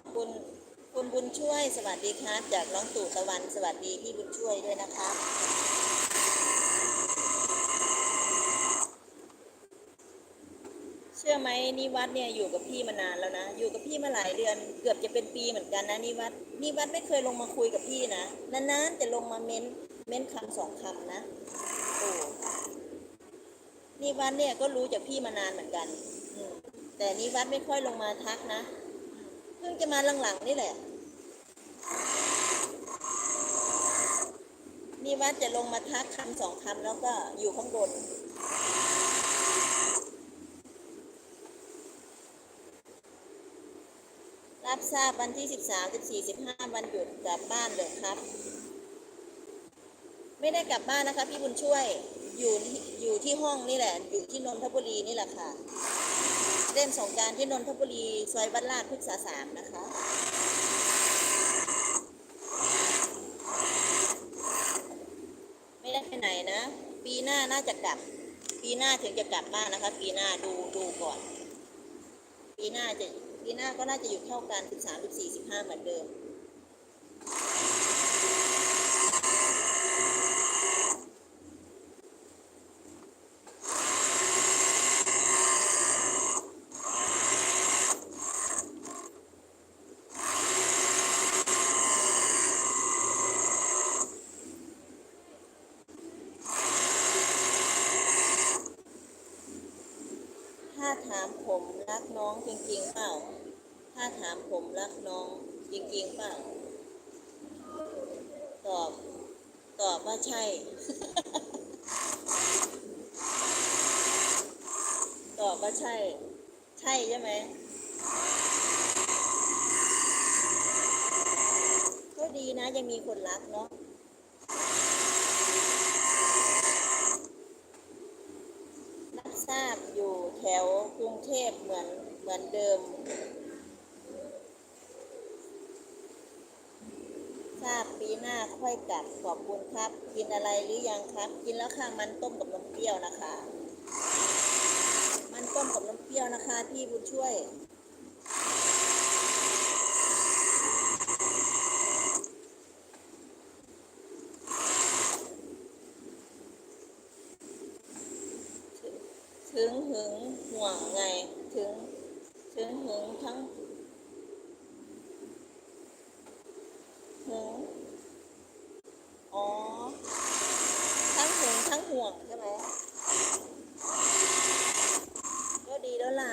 อบคุณคุณบุญช่วยสวัสดีครับจากน้องตู่ตะวันสวัสดีพี่บุญช่วยด้วยนะคะเชื่อไหมนิวัฒน์เนี่ยอยู่กับพี่มานานแล้วนะ อยู่กับพี่มาหลายเดือน เกือบจะเป็นปีเหมือนกันนะนิวัฒน์นิวัฒน์ไม่เคยลงมาคุยกับพี่นะนานๆจะลงมาเม้นเม้นคำสองคำนะโอ้นิวัฒน์เนี่ยก็รู้จากพี่มานานเหมือนกันแต่นิวัฒน์ไม่ค่อยลงมาทักนะ เพิ่งจะมาหลังๆนี่แหละ นี่ว่าจะลงมาทักคำสองคำแล้วก็อยู่ข้างบนรับทราบวันที่สิบสามสิบสี่สิบห้าวันหยุดกลับบ้านเลยครับ ไม่ได้กลับบ้านนะคะ พี่บุญช่วยอยู่อยู่ที่ห้องนี่แหละ อยู่ที่นนทบุรีนี่แหละค่ะ เล่นสงการที่นนทบุรีซอยบ้านลาดพฤกษาสามนะคะไม่ได้ไปไหนนะ ปีหน้าน่าจะกลับ ปีหน้าถึงจะกลับบ้านนะคะ ปีหน้าดูดูก่อน ปีหน้าจะปีหน้าก็น่าจะอยู่เท่ากันสิบสามสิบสี่สิบห้าเหมือนเดิม ถามผมรักน้องจริงๆเปล่า ถ้าถามผมรักน้องจริงๆเปล่า ตอบ ตอบว่าใช่ ตอบว่าใช่ ใช่ใช่ไหม ก็ดีนะยังมีคนรักเนาะ รับทราบอยู่แถวกรุงเทพเห มือนเหมือนเดิม ทราบปีหน้าค่อยกลับขอบคุณครับ กินอะไรหรือยังครับ กินแล้วค่ะมันต้มกับน้ำเปรี้ยวนะคะ มันต้มกับน้ำเปรี้ยวนะคะพี่บุญช่วยถึงหึงห่วงไงถึง ถึงหึงทั้งหึงอ๋อ ทั้งหึงทั้งห่วงใช่ไหมก็ดีแล้วล่ะ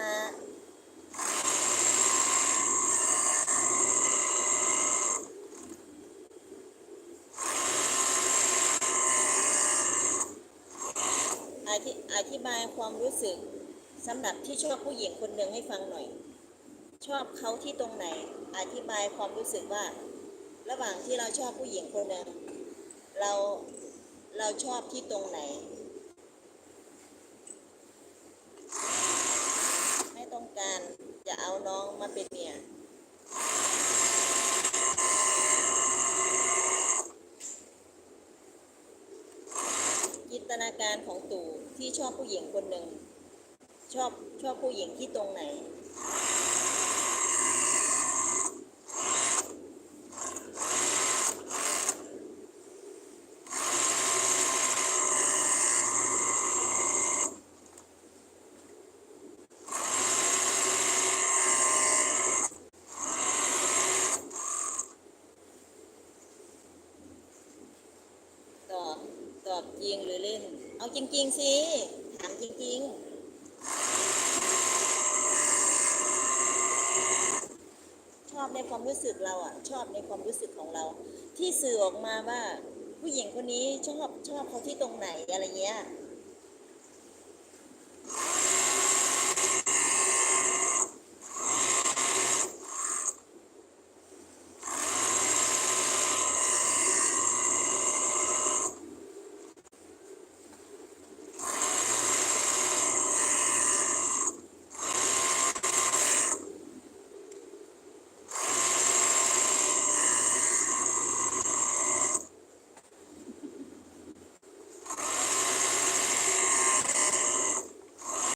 อธิอธิบายความรู้สึก สำหรับที่ชอบผู้หญิงคนหนึ่งให้ฟังหน่อย ชอบเขาที่ตรงไหน อธิบายความรู้สึกว่า ระหว่างที่เราชอบผู้หญิงคนหนึ่งเราเราชอบที่ตรงไหน ไม่ต้องการจะเอาน้องมาเป็นเมียจินตนาการของตู่ที่ชอบผู้หญิงคนหนึ่ง ชอบชอบผู้หญิงที่ตรงไหน ตอบ ตอบจริงหรือเล่น เอาจริง ๆ สิ ถามจริง ๆ อบในความรู้สึกเราอะ ชอบในความรู้สึกของเรา ที่สื่อออกมาว่าผู้หญิงคนนี้ชอบชอบเขาที่ตรงไหนอะไรเงี้ย